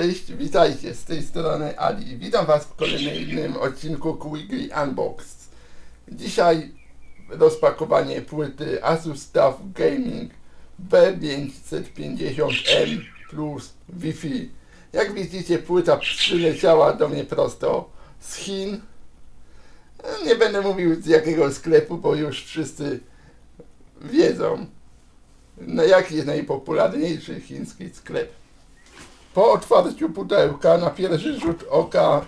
Cześć, witajcie, z tej strony Ali. Witam Was w kolejnym odcinku Quickly Unbox. Dzisiaj rozpakowanie płyty Asus TUF Gaming B550M plus Wi-Fi. Jak widzicie, płyta przyleciała do mnie prosto z Chin. Nie będę mówił z jakiego sklepu, bo już wszyscy wiedzą, no jaki jest najpopularniejszy chiński sklep. Po otwarciu pudełka na pierwszy rzut oka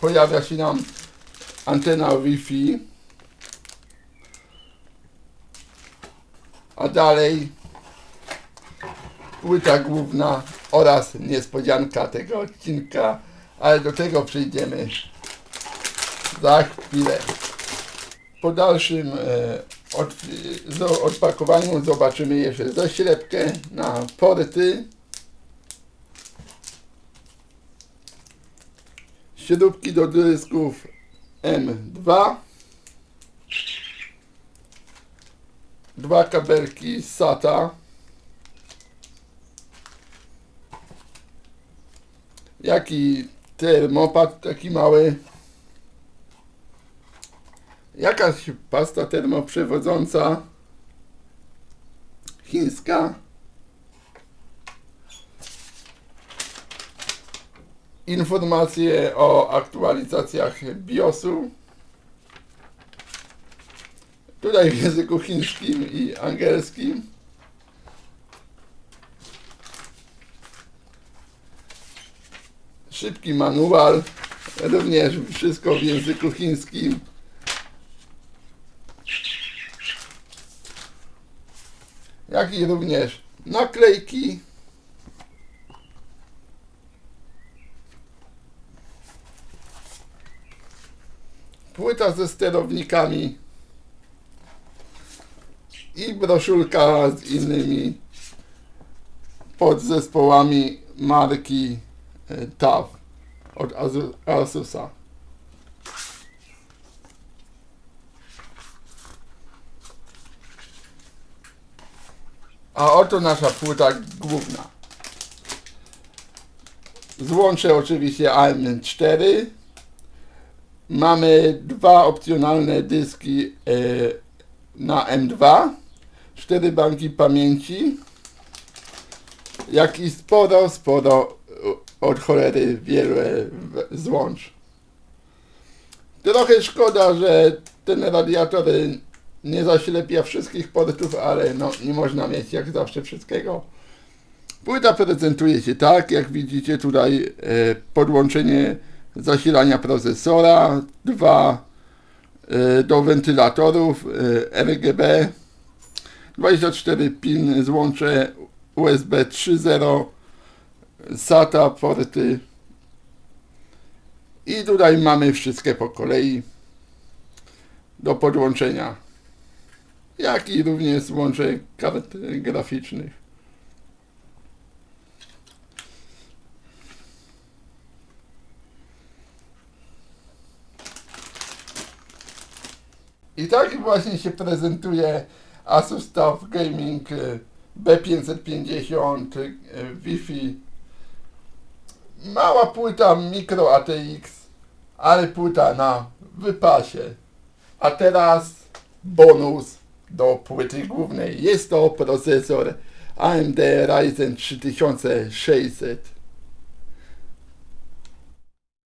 pojawia się nam antena Wi-Fi, a dalej płyta główna oraz niespodzianka tego odcinka, ale do tego przyjdziemy za chwilę. Po dalszym e, odpakowaniu zobaczymy jeszcze zaślepkę na porty. Śrubki do dysków M2. Dwa kabelki SATA. Jaki termopad taki mały. Jakaś pasta termoprzewodząca chińska. Informacje o aktualizacjach BIOSu. Tutaj w języku chińskim i angielskim. Szybki manual, również wszystko w języku chińskim. Jak i również naklejki. Płyta ze sterownikami i broszurka z innymi podzespołami marki e, TAF od Asusa. A oto nasza płyta główna. Złącze oczywiście AM4. Mamy dwa opcjonalne dyski e, na M2, cztery banki pamięci, jak i sporo, sporo e, od cholery wiele złącz. Trochę szkoda, że ten radiator nie zaślepia wszystkich portów, ale no nie można mieć jak zawsze wszystkiego. Płyta prezentuje się tak, jak widzicie tutaj e, podłączenie zasilania procesora, dwa e, do wentylatorów e, RGB, 24 pin złącze USB 3.0, SATA porty i tutaj mamy wszystkie po kolei do podłączenia, jak i również złącze kart graficznych. I tak właśnie się prezentuje Asus TUF Gaming e, B550 e, Wi-Fi. Mała płyta Micro ATX, ale płyta na wypasie. A teraz bonus do płyty głównej. Jest to procesor AMD Ryzen 3600